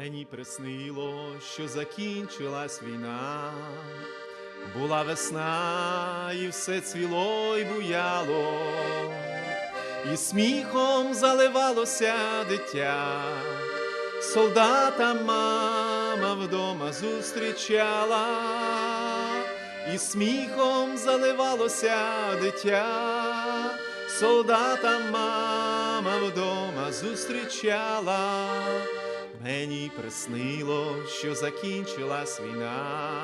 Мені приснило, що закінчилась війна, була весна, і все цвіло й буяло, і сміхом заливалося дитя, солдата мама вдома зустрічала, і сміхом заливалося дитя, солдата мама вдома зустрічала. Мені приснило, що закінчилась війна,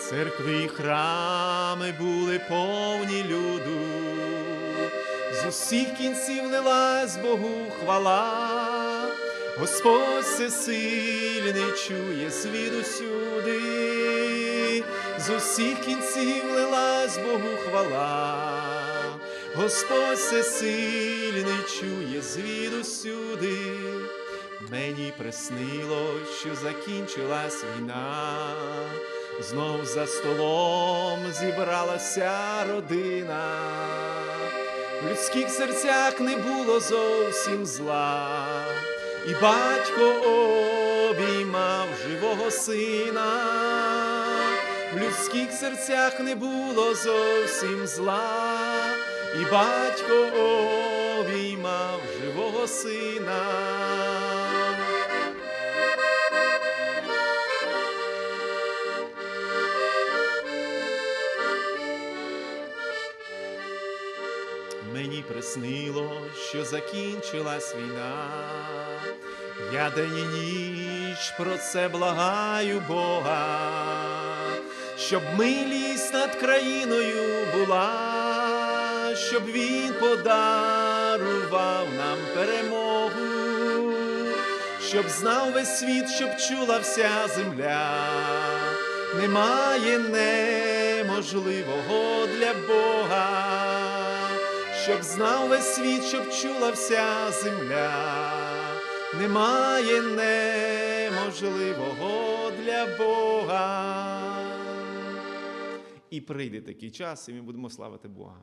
церкви і храми були повні люду, з усіх кінців лилась Богу хвала, Господь всесильний чує світ усюди, з усіх кінців лилась Богу хвала, Господь всесильний чує звід усюди. Мені приснило, що закінчилась війна, знов за столом зібралася родина, в людських серцях не було зовсім зла, і батько обіймав живого сина, в людських серцях не було зовсім зла, і батько обіймав живого сина. Мені приснило, що закінчилась війна. Я день і ніч про це благаю Бога, щоб милість над країною була, щоб він подарував нам перемогу, щоб знав весь світ, щоб чула вся земля. Немає неможливого для Бога щоб знав весь світ, щоб чула вся земля, немає неможливого для Бога. І прийде такий час, і ми будемо славити Бога.